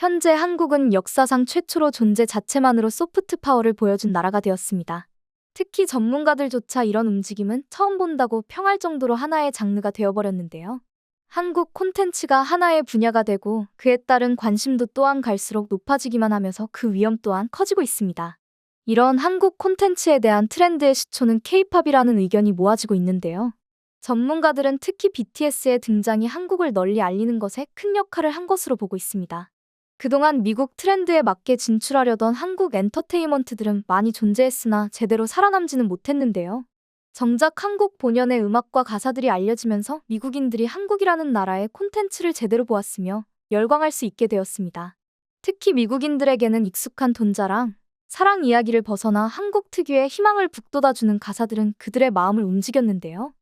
현재 한국은 역사상 최초로 존재 자체만으로 소프트 파워를 보여준 나라가 되었습니다. 특히 전문가들조차 이런 움직임은 처음 본다고 평할 정도로 하나의 장르가 되어버렸는데요. 한국 콘텐츠가 하나의 분야가 되고 그에 따른 관심도 또한 갈수록 높아지기만 하면서 그 위험 또한 커지고 있습니다. 이런 한국 콘텐츠에 대한 트렌드의 시초는 케이팝이라는 의견이 모아지고 있는데요. 전문가들은 특히 BTS의 등장이 한국을 널리 알리는 것에 큰 역할을 한 것으로 보고 있습니다. 그동안 미국 트렌드에 맞게 진출하려던 한국 엔터테인먼트들은 많이 존재했으나 제대로 살아남지는 못했는데요. 정작 한국 본연의 음악과 가사들이 알려지면서 미국인들이 한국이라는 나라의 콘텐츠를 제대로 보았으며 열광할 수 있게 되었습니다. 특히 미국인들에게는 익숙한 돈자랑, 사랑 이야기를 벗어나 한국 특유의 희망을 북돋아주는 가사들은 그들의 마음을 움직였는데요.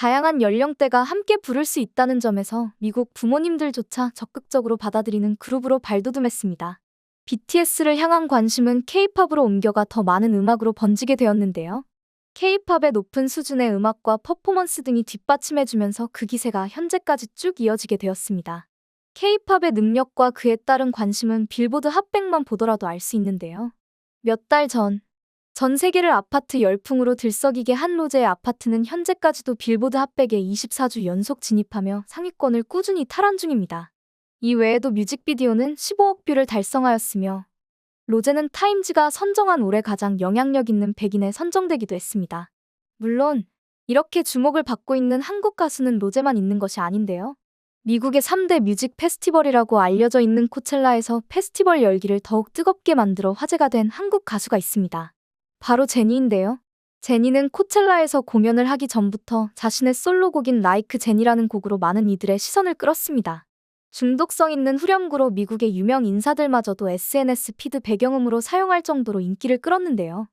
다양한 연령대가 함께 부를 수 있다는 점에서 미국 부모님들조차 적극적으로 받아들이는 그룹으로 발돋움했습니다. BTS를 향한 관심은 K-팝으로 옮겨가 더 많은 음악으로 번지게 되었는데요. K-팝의 높은 수준의 음악과 퍼포먼스 등이 뒷받침해주면서 그 기세가 현재까지 쭉 이어지게 되었습니다. K-팝의 능력과 그에 따른 관심은 빌보드 핫백만 보더라도 알 수 있는데요. 몇 달 전, 전 세계를 아파트 열풍으로 들썩이게 한 로제의 아파트는 현재까지도 빌보드 핫백에 24주 연속 진입하며 상위권을 꾸준히 탈환 중입니다. 이 외에도 뮤직비디오는 15억 뷰를 달성하였으며 로제는 타임즈가 선정한 올해 가장 영향력 있는 100인에 선정되기도 했습니다. 물론 이렇게 주목을 받고 있는 한국 가수는 로제만 있는 것이 아닌데요. 미국의 3대 뮤직 페스티벌이라고 알려져 있는 코첼라에서 페스티벌 열기를 더욱 뜨겁게 만들어 화제가 된 한국 가수가 있습니다. 바로 제니인데요. 제니는 코첼라에서 공연을 하기 전부터 자신의 솔로곡인 라이크 제니라는 곡으로 많은 이들의 시선을 끌었습니다. 중독성 있는 후렴구로 미국의 유명 인사들마저도 SNS 피드 배경음으로 사용할 정도로 인기를 끌었는데요.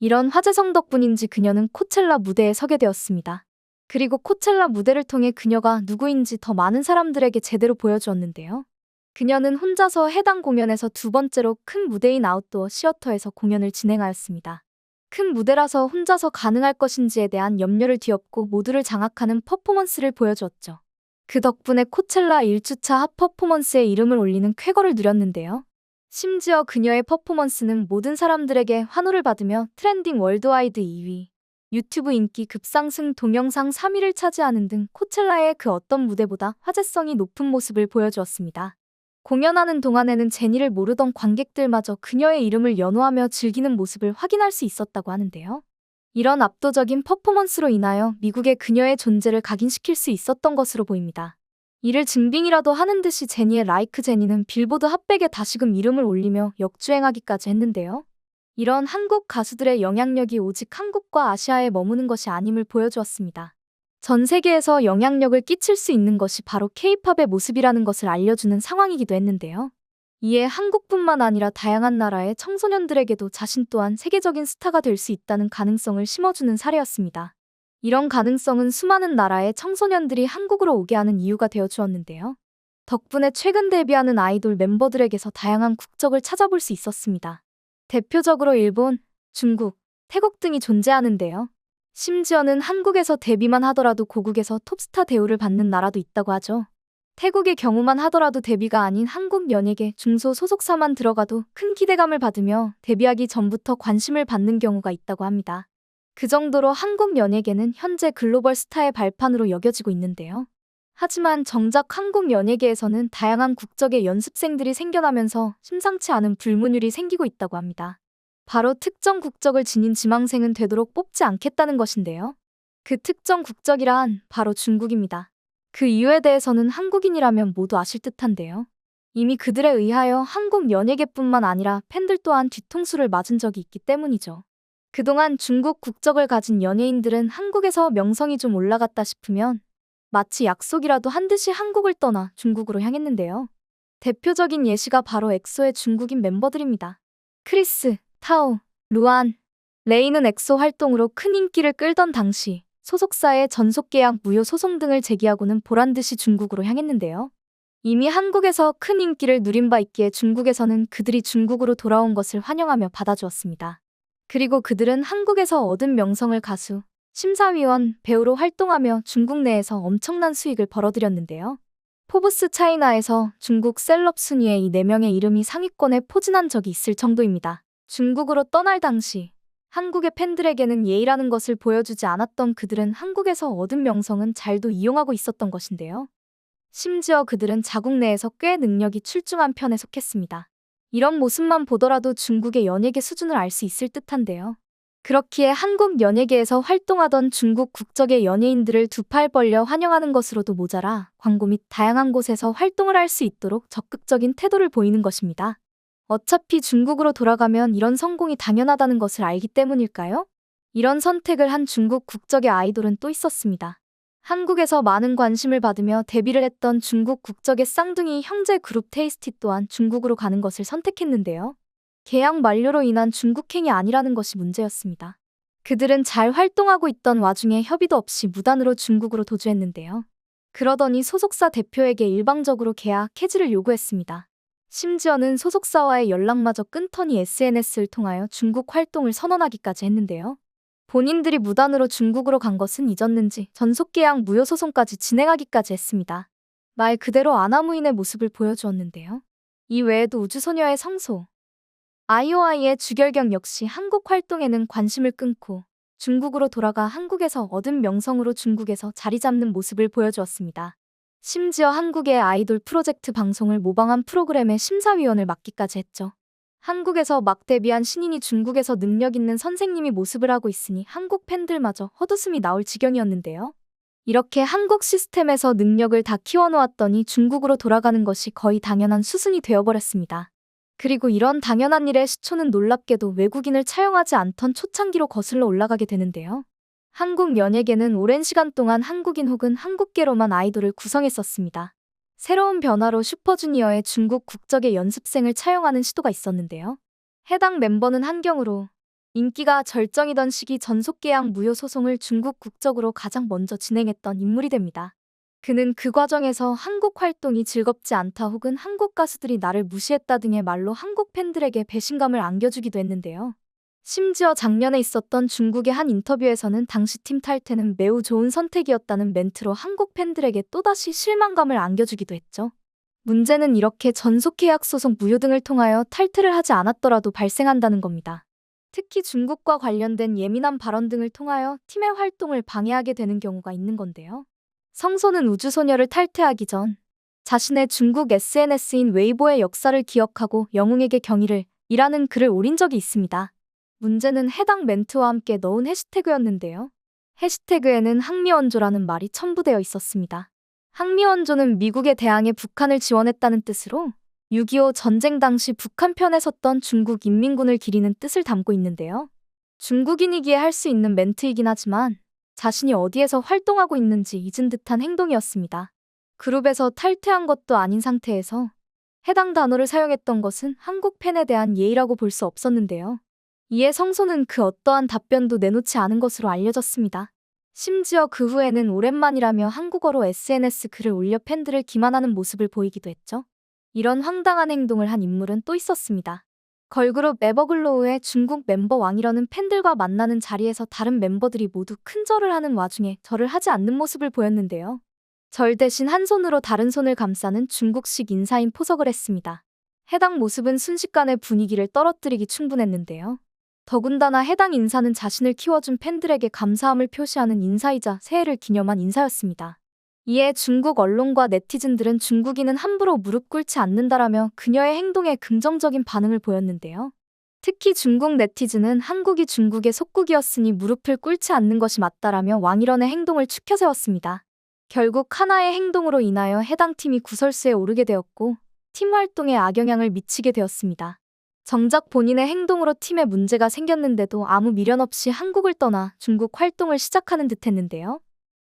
이런 화제성 덕분인지 그녀는 코첼라 무대에 서게 되었습니다. 그리고 코첼라 무대를 통해 그녀가 누구인지 더 많은 사람들에게 제대로 보여주었는데요. 그녀는 혼자서 해당 공연에서 두 번째로 큰 무대인 아웃도어 시어터에서 공연을 진행하였습니다. 큰 무대라서 혼자서 가능할 것인지에 대한 염려를 뒤엎고 모두를 장악하는 퍼포먼스를 보여주었죠. 그 덕분에 코첼라 1주차 핫 퍼포먼스에 이름을 올리는 쾌거를 누렸는데요. 심지어 그녀의 퍼포먼스는 모든 사람들에게 환호를 받으며 트렌딩 월드와이드 2위, 유튜브 인기 급상승 동영상 3위를 차지하는 등 코첼라의 그 어떤 무대보다 화제성이 높은 모습을 보여주었습니다. 공연하는 동안에는 제니를 모르던 관객들마저 그녀의 이름을 연호하며 즐기는 모습을 확인할 수 있었다고 하는데요. 이런 압도적인 퍼포먼스로 인하여 미국의 그녀의 존재를 각인시킬 수 있었던 것으로 보입니다. 이를 증빙이라도 하는 듯이 제니의 라이크 제니는 빌보드 핫백에 다시금 이름을 올리며 역주행하기까지 했는데요. 이런 한국 가수들의 영향력이 오직 한국과 아시아에 머무는 것이 아님을 보여주었습니다. 전 세계에서 영향력을 끼칠 수 있는 것이 바로 케이팝의 모습이라는 것을 알려주는 상황이기도 했는데요. 이에 한국뿐만 아니라 다양한 나라의 청소년들에게도 자신 또한 세계적인 스타가 될 수 있다는 가능성을 심어주는 사례였습니다. 이런 가능성은 수많은 나라의 청소년들이 한국으로 오게 하는 이유가 되어 주었는데요. 덕분에 최근 데뷔하는 아이돌 멤버들에게서 다양한 국적을 찾아볼 수 있었습니다. 대표적으로 일본, 중국, 태국 등이 존재하는데요. 심지어는 한국에서 데뷔만 하더라도 고국에서 톱스타 대우를 받는 나라도 있다고 하죠. 태국의 경우만 하더라도 데뷔가 아닌 한국 연예계 중소 소속사만 들어가도 큰 기대감을 받으며 데뷔하기 전부터 관심을 받는 경우가 있다고 합니다. 그 정도로 한국 연예계는 현재 글로벌 스타의 발판으로 여겨지고 있는데요. 하지만 정작 한국 연예계에서는 다양한 국적의 연습생들이 생겨나면서 심상치 않은 불문율이 생기고 있다고 합니다. 바로 특정 국적을 지닌 지망생은 되도록 뽑지 않겠다는 것인데요. 그 특정 국적이란 바로 중국입니다. 그 이유에 대해서는 한국인이라면 모두 아실 듯한데요. 이미 그들에 의하여 한국 연예계뿐만 아니라 팬들 또한 뒤통수를 맞은 적이 있기 때문이죠. 그동안 중국 국적을 가진 연예인들은 한국에서 명성이 좀 올라갔다 싶으면 마치 약속이라도 한 듯이 한국을 떠나 중국으로 향했는데요. 대표적인 예시가 바로 엑소의 중국인 멤버들입니다. 크리스, 타오, 루안, 레이는 엑소 활동으로 큰 인기를 끌던 당시 소속사의 전속 계약 무효 소송 등을 제기하고는 보란 듯이 중국으로 향했는데요. 이미 한국에서 큰 인기를 누린 바 있기에 중국에서는 그들이 중국으로 돌아온 것을 환영하며 받아주었습니다. 그리고 그들은 한국에서 얻은 명성을 가수, 심사위원, 배우로 활동하며 중국 내에서 엄청난 수익을 벌어들였는데요. 포브스 차이나에서 중국 셀럽 순위에 이 4명의 이름이 상위권에 포진한 적이 있을 정도입니다. 중국으로 떠날 당시 한국의 팬들에게는 예의라는 것을 보여주지 않았던 그들은 한국에서 얻은 명성은 잘도 이용하고 있었던 것인데요. 심지어 그들은 자국 내에서 꽤 능력이 출중한 편에 속했습니다. 이런 모습만 보더라도 중국의 연예계 수준을 알 수 있을 듯한데요. 그렇기에 한국 연예계에서 활동하던 중국 국적의 연예인들을 두 팔 벌려 환영하는 것으로도 모자라 광고 및 다양한 곳에서 활동을 할 수 있도록 적극적인 태도를 보이는 것입니다. 어차피 중국으로 돌아가면 이런 성공이 당연하다는 것을 알기 때문일까요? 이런 선택을 한 중국 국적의 아이돌은 또 있었습니다. 한국에서 많은 관심을 받으며 데뷔를 했던 중국 국적의 쌍둥이 형제 그룹 테이스티 또한 중국으로 가는 것을 선택했는데요. 계약 만료로 인한 중국행이 아니라는 것이 문제였습니다. 그들은 잘 활동하고 있던 와중에 협의도 없이 무단으로 중국으로 도주했는데요. 그러더니 소속사 대표에게 일방적으로 계약 해지를 요구했습니다. 심지어는 소속사와의 연락마저 끊더니 SNS를 통하여 중국 활동을 선언하기까지 했는데요. 본인들이 무단으로 중국으로 간 것은 잊었는지 전속계약 무효 소송까지 진행하기까지 했습니다. 말 그대로 아나무인의 모습을 보여주었는데요. 이 외에도 우주소녀의 성소, 아이오아이의 주결경 역시 한국 활동에는 관심을 끊고 중국으로 돌아가 한국에서 얻은 명성으로 중국에서 자리 잡는 모습을 보여주었습니다. 심지어 한국의 아이돌 프로젝트 방송을 모방한 프로그램의 심사위원을 맡기까지 했죠. 한국에서 막 데뷔한 신인이 중국에서 능력 있는 선생님이 모습을 하고 있으니 한국 팬들마저 헛웃음이 나올 지경이었는데요. 이렇게 한국 시스템에서 능력을 다 키워놓았더니 중국으로 돌아가는 것이 거의 당연한 수순이 되어버렸습니다. 그리고 이런 당연한 일에 시초는 놀랍게도 외국인을 차용하지 않던 초창기로 거슬러 올라가게 되는데요. 한국 연예계는 오랜 시간 동안 한국인 혹은 한국계로만 아이돌을 구성했었습니다. 새로운 변화로 슈퍼주니어의 중국 국적의 연습생을 차용하는 시도가 있었는데요. 해당 멤버는 한경으로 인기가 절정이던 시기 전속계약 무효 소송을 중국 국적으로 가장 먼저 진행했던 인물이 됩니다. 그는 그 과정에서 한국 활동이 즐겁지 않다 혹은 한국 가수들이 나를 무시했다 등의 말로 한국 팬들에게 배신감을 안겨주기도 했는데요. 심지어 작년에 있었던 중국의 한 인터뷰에서는 당시 팀 탈퇴는 매우 좋은 선택이었다는 멘트로 한국 팬들에게 또다시 실망감을 안겨주기도 했죠. 문제는 이렇게 전속 계약 소송 무효 등을 통하여 탈퇴를 하지 않았더라도 발생한다는 겁니다. 특히 중국과 관련된 예민한 발언 등을 통하여 팀의 활동을 방해하게 되는 경우가 있는 건데요. 성소는 우주소녀를 탈퇴하기 전 자신의 중국 SNS인 웨이보의 역사를 기억하고 영웅에게 경의를 이라는 글을 올린 적이 있습니다. 문제는 해당 멘트와 함께 넣은 해시태그였는데요. 해시태그에는 항미원조라는 말이 첨부되어 있었습니다. 항미원조는 미국에 대항해 북한을 지원했다는 뜻으로 6.25 전쟁 당시 북한 편에 섰던 중국 인민군을 기리는 뜻을 담고 있는데요. 중국인이기에 할 수 있는 멘트이긴 하지만 자신이 어디에서 활동하고 있는지 잊은 듯한 행동이었습니다. 그룹에서 탈퇴한 것도 아닌 상태에서 해당 단어를 사용했던 것은 한국 팬에 대한 예의라고 볼 수 없었는데요. 이에 성소는 그 어떠한 답변도 내놓지 않은 것으로 알려졌습니다. 심지어 그 후에는 오랜만이라며 한국어로 SNS 글을 올려 팬들을 기만하는 모습을 보이기도 했죠. 이런 황당한 행동을 한 인물은 또 있었습니다. 걸그룹 에버글로우의 중국 멤버 왕이러는 팬들과 만나는 자리에서 다른 멤버들이 모두 큰 절을 하는 와중에 절을 하지 않는 모습을 보였는데요. 절 대신 한 손으로 다른 손을 감싸는 중국식 인사인 포석을 했습니다. 해당 모습은 순식간에 분위기를 떨어뜨리기 충분했는데요. 더군다나 해당 인사는 자신을 키워준 팬들에게 감사함을 표시하는 인사이자 새해를 기념한 인사였습니다. 이에 중국 언론과 네티즌들은 중국인은 함부로 무릎 꿇지 않는다라며 그녀의 행동에 긍정적인 반응을 보였는데요. 특히 중국 네티즌은 한국이 중국의 속국이었으니 무릎을 꿇지 않는 것이 맞다라며 왕일원의 행동을 추켜 세웠습니다. 결국 하나의 행동으로 인하여 해당 팀이 구설수에 오르게 되었고 팀 활동에 악영향을 미치게 되었습니다. 정작 본인의 행동으로 팀에 문제가 생겼는데도 아무 미련 없이 한국을 떠나 중국 활동을 시작하는 듯 했는데요.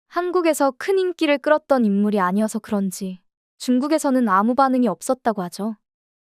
한국에서 큰 인기를 끌었던 인물이 아니어서 그런지 중국에서는 아무 반응이 없었다고 하죠.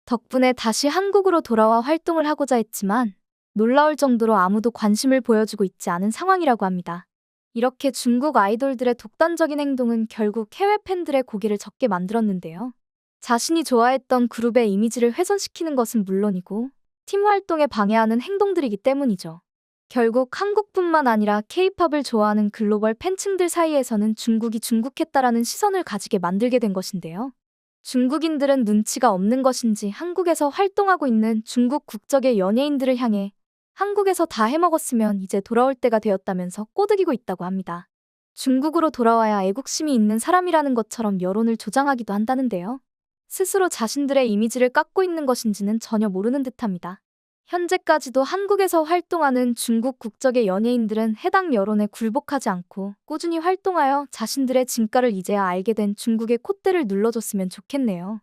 덕분에 다시 한국으로 돌아와 활동을 하고자 했지만 놀라울 정도로 아무도 관심을 보여주고 있지 않은 상황이라고 합니다. 이렇게 중국 아이돌들의 독단적인 행동은 결국 해외 팬들의 고개를 젓게 만들었는데요. 자신이 좋아했던 그룹의 이미지를 훼손시키는 것은 물론이고 팀 활동에 방해하는 행동들이기 때문이죠. 결국 한국뿐만 아니라 케이팝을 좋아하는 글로벌 팬층들 사이에서는 중국이 중국했다라는 시선을 가지게 만들게 된 것인데요. 중국인들은 눈치가 없는 것인지 한국에서 활동하고 있는 중국 국적의 연예인들을 향해 한국에서 다 해먹었으면 이제 돌아올 때가 되었다면서 꼬드기고 있다고 합니다. 중국으로 돌아와야 애국심이 있는 사람이라는 것처럼 여론을 조장하기도 한다는데요. 스스로 자신들의 이미지를 깎고 있는 것인지는 전혀 모르는 듯합니다. 현재까지도 한국에서 활동하는 중국 국적의 연예인들은 해당 여론에 굴복하지 않고 꾸준히 활동하여 자신들의 진가를 이제야 알게 된 중국의 콧대를 눌러줬으면 좋겠네요.